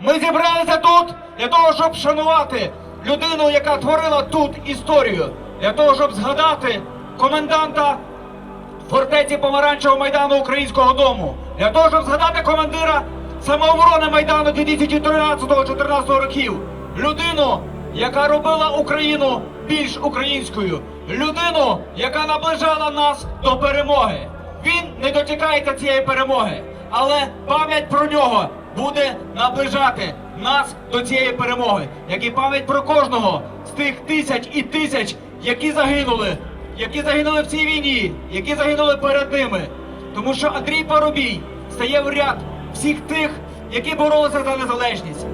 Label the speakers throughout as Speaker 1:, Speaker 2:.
Speaker 1: Ми зібралися тут для того, щоб вшанувати людину, яка творила тут історію, для того, щоб згадати коменданта фортеці Помаранчевого майдану Українського дому, для того, щоб згадати командира самооборони майдану 2013-2014 років, людину, яка робила Україну більш українською, людину, яка наближала нас до перемоги. Він не дочекається цієї перемоги, але пам'ять про нього буде наближати нас до цієї перемоги, як і пам'ять про кожного з тих тисяч і тисяч, які загинули які загинули в цій війні, які загинули перед ними. Тому що Андрій Парубій стає в ряд всіх тих, які боролися за незалежність.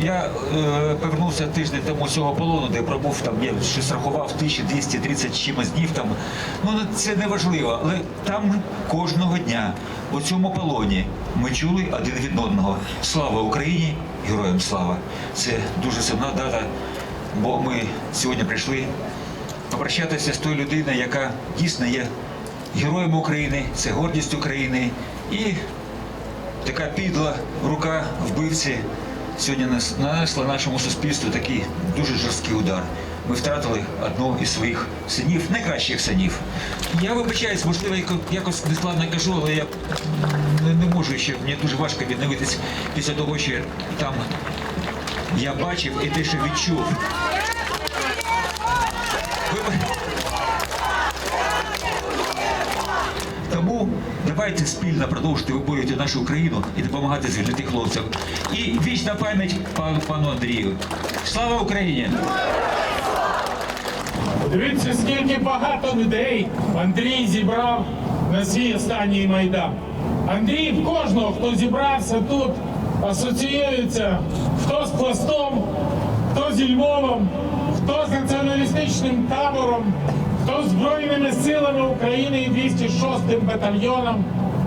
Speaker 2: Я е, повернувся тиждень тому з цього полону, де пробув там, я щось рахував 1230 з чимось днів там. Ну це не важливо, але там кожного дня у цьому полоні ми чули один від одного. Слава Україні! Героям слава! Це дуже сумна дата, бо ми сьогодні прийшли попрощатися з тою людиною, яка дійсно є героєм України, це гордість України і така підла рука вбивці сьогодні нанесла нашому суспільству такий дуже жорсткий удар. Ми втратили одного із своїх синів, найкращих синів. Я вибачаюсь, можливо, якось нескладно кажу, але я не можу ще, мені дуже важко відновитись після того, що там я бачив і те, що відчув. Вибач- Тому давайте спільно продовжити виборювати нашу Україну і допомагати звільнити хлопців. І вічна пам'ять пану Андрію. Слава Україні!
Speaker 3: Дивіться, скільки багато людей Андрій зібрав на свій останній майдан. Андрій в кожного, хто зібрався тут, асоціюється хто з пластом, хто зі Львовом, хто з націоналістичним табором, Збройними силами України і 206 батальйоном.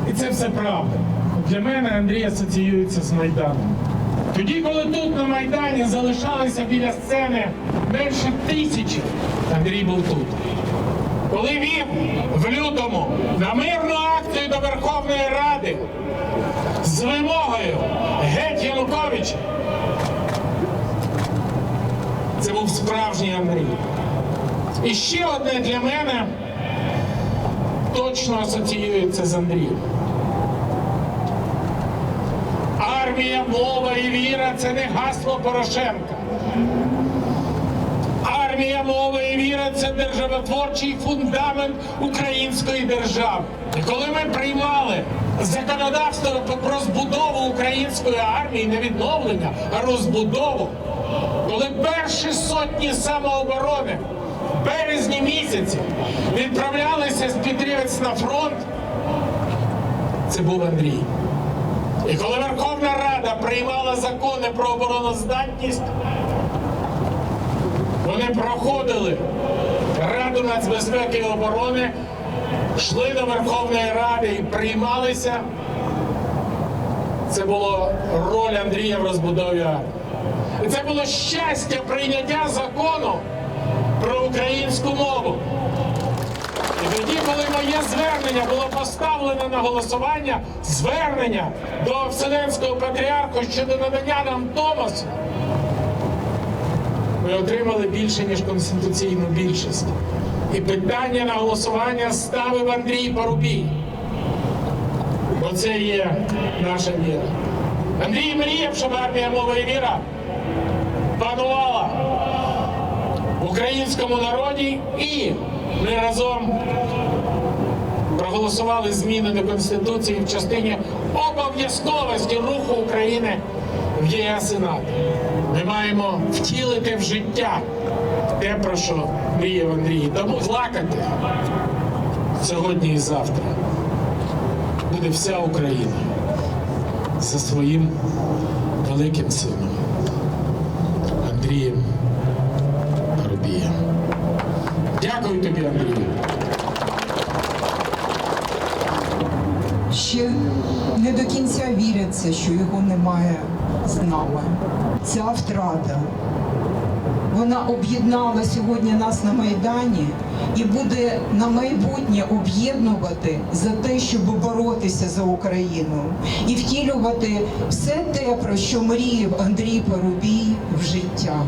Speaker 3: І це все правда. Для мене Андрій асоціюється з Майданом. Тоді, коли тут на Майдані залишалися біля сцени менше тисячі, Андрій був тут. Коли вів в лютому на мирну акцію до Верховної Ради з вимогою геть Януковича, це був справжній Андрій. І ще одне для мене точно асоціюється з Андрієм. Армія, мова і віра це не гасло Порошенка. Армія, мова і віра це державотворчий фундамент української держави. І коли ми приймали законодавство про розбудову української армії, не відновлення, а розбудову, коли перші сотні самооборони березні місяці відправлялися з Петрівець на фронт, це був Андрій. І коли Верховна Рада приймала закони про обороноздатність, вони проходили Раду нацбезпеки і оборони, йшли до Верховної Ради і приймалися. Це було роль Андрія в розбудові армії. І це було щастя прийняття закону про українську мову. І тоді, коли моє звернення було поставлено на голосування, звернення до Вселенського патріарху щодо надання нам Томасу, ми отримали більше, ніж конституційну більшість. І питання на голосування ставив Андрій Парубій. Бо це є наша віра. Андрій мріяв, щоб армія мова і віра панувала українському народі і ми разом проголосували зміни до Конституції в частині обов'язковості руху України в ЄС і НАТО. Ми маємо втілити в життя те, про що мріяв Андрій. Тому плакати сьогодні і завтра буде вся Україна за своїм великим сином Андрієм Дякую тобі, Андрію.
Speaker 4: ще не до кінця віряться, що його немає з нами. Ця втрата Вона об'єднала сьогодні нас на Майдані і буде на майбутнє об'єднувати за те, щоб боротися за Україну і втілювати все те, про що мріяв Андрій Парубій в життя.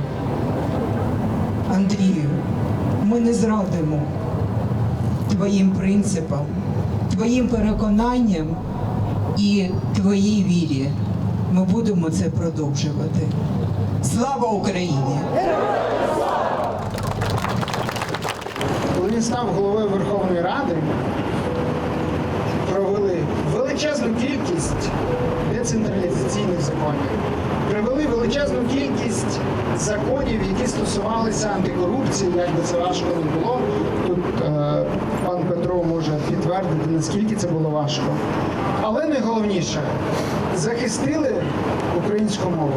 Speaker 4: Андрію, ми не зрадимо твоїм принципам, твоїм переконанням і твоїй вірі. Ми будемо це продовжувати. Слава Україні!
Speaker 5: Коли він став головою Верховної Ради, провели величезну кількість децентралізаційних законів, провели величезну кількість законів, які стосувалися антикорупції, як би це важко не було. Тут е, пан Петро може підтвердити, наскільки це було важко. Але найголовніше захистили українську мову.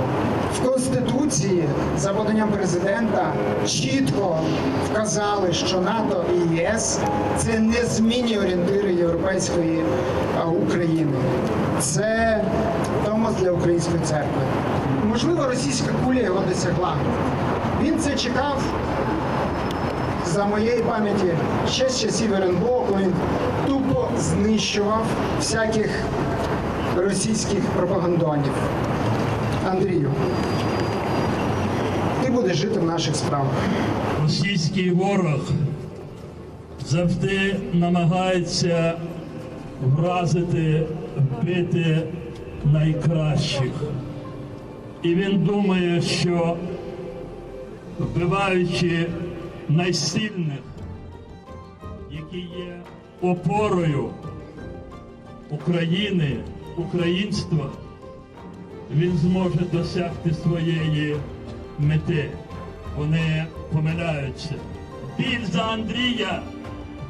Speaker 5: В Конституції за поданням президента чітко вказали, що НАТО і ЄС це незмінні орієнтири європейської України. Це Томос для української церкви. Можливо, російська куля його досягла. Він це чекав за моєї пам'яті ще з часів РНБО, коли він тупо знищував всяких російських пропагандонів. Андрію, ти будеш жити в наших справах.
Speaker 6: Російський ворог завжди намагається вразити, вбити найкращих. І він думає, що вбиваючи найсильних, які є опорою України, українства, він зможе досягти своєї мети. Вони помиляються. Біль за Андрія,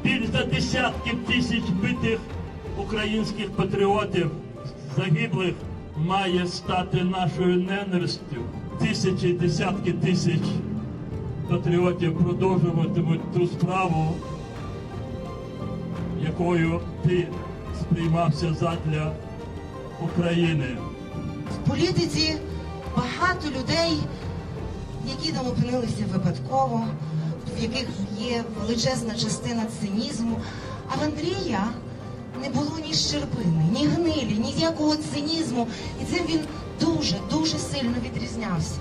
Speaker 6: біль за десятків тисяч битих українських патріотів, загиблих, має стати нашою ненавистю. Тисячі, десятки тисяч патріотів продовжуватимуть ту справу, якою ти сприймався задля України.
Speaker 7: В політиці багато людей, які там опинилися випадково, в яких є величезна частина цинізму. А в Андрія не було ні щербини, ні гнилі, ніякого цинізму. І цим він дуже, дуже сильно відрізнявся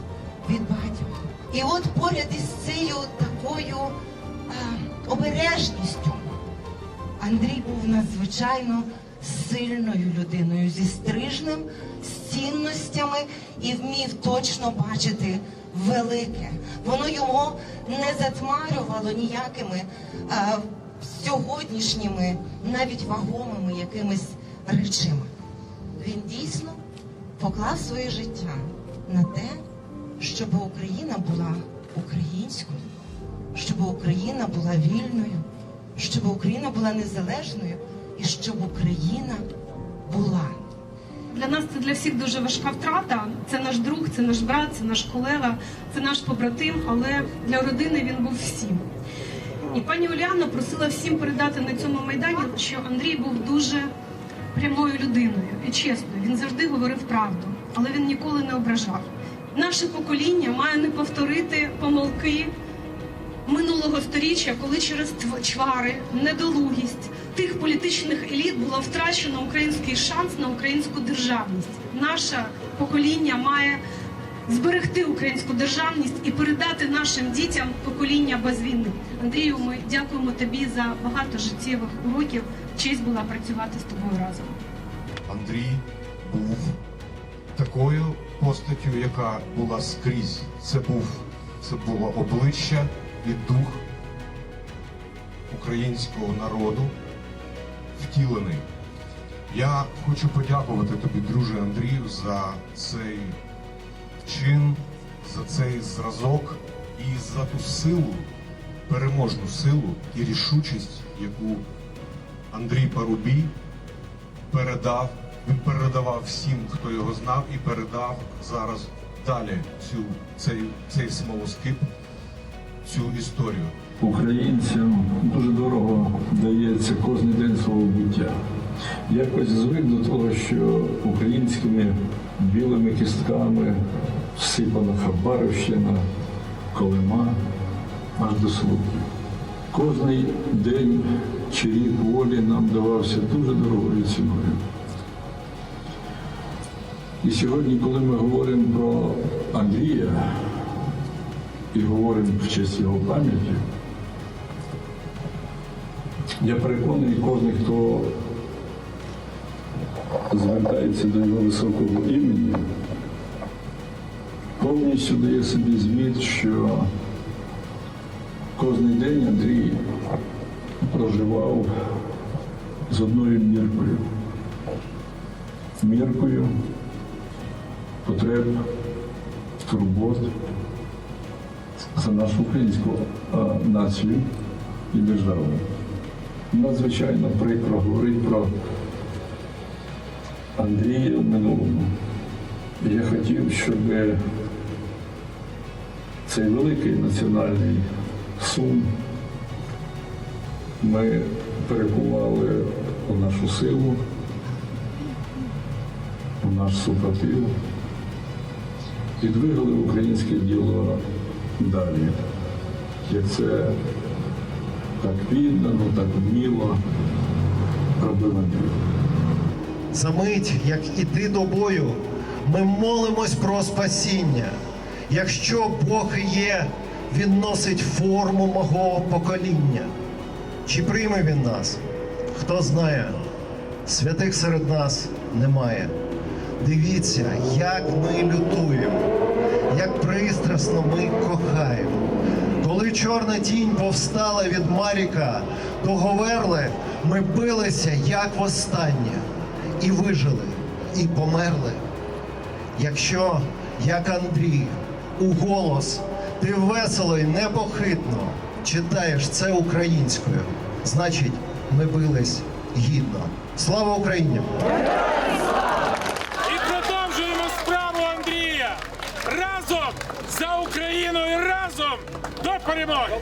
Speaker 7: від багатьох. І от поряд із цією такою е, обережністю Андрій був надзвичайно сильною людиною зі стрижнем, з цінностями і вмів точно бачити велике. Воно його не затмарювало ніякими а, сьогоднішніми, навіть вагомими якимись речима. Він дійсно поклав своє життя на те, щоб Україна була українською, щоб Україна була вільною, щоб Україна була незалежною і щоб Україна була.
Speaker 8: Для нас це для всіх дуже важка втрата. Це наш друг, це наш брат, це наш колега, це наш побратим, але для родини він був всім. І пані Уляна просила всім передати на цьому майдані, що Андрій був дуже прямою людиною. І чесно, він завжди говорив правду, але він ніколи не ображав. Наше покоління має не повторити помилки минулого сторіччя, коли через чвари, недолугість тих політичних еліт було втрачено український шанс на українську державність. Наше покоління має зберегти українську державність і передати нашим дітям покоління без війни. Андрію, ми дякуємо тобі за багато життєвих уроків. Честь була працювати з тобою разом.
Speaker 9: Андрій був такою постаттю, яка була скрізь. Це був це було обличчя і дух українського народу втілений. Я хочу подякувати тобі, друже Андрію, за цей чин, за цей зразок і за ту силу, переможну силу і рішучість, яку Андрій Парубій передав, він передавав всім, хто його знав, і передав зараз далі цю, цей, цей смолоскип, цю історію.
Speaker 10: Українцям дуже дорого дається кожен день свого буття. Якось звик до того, що українськими білими кістками всипана Хабаровщина, Колима аж до Слуки. Кожний день чи рік волі нам давався дуже дорогою ціною. І сьогодні, коли ми говоримо про Андрія і говоримо в честь його пам'яті, я переконаний, кожен, хто звертається до його високого імені, повністю дає собі звіт, що кожен день Андрій проживав з одною міркою. Міркою потреб, турбот за нашу українську націю і державу. Надзвичайно прикро говорити про Андрія в минулому. Я хотів, щоб цей великий національний сум ми перекували у нашу силу, у наш супротив і двигали українське діло далі. Як це так віддано, так вміло Андрій.
Speaker 11: За мить, як іти до бою, ми молимось про спасіння. Якщо Бог є, Він носить форму мого покоління. Чи прийме він нас? Хто знає, святих серед нас немає. Дивіться, як ми лютуємо, як пристрасно ми кохаємо. Коли чорна тінь повстала від Маріка, до Говерли ми билися як востаннє, і вижили, і померли. Якщо, як Андрій, у голос ти весело і непохитно читаєш це українською, значить, ми бились гідно. Слава Україні!
Speaker 3: І продовжуємо справу Андрія. Разом за Україну і разом до перемоги!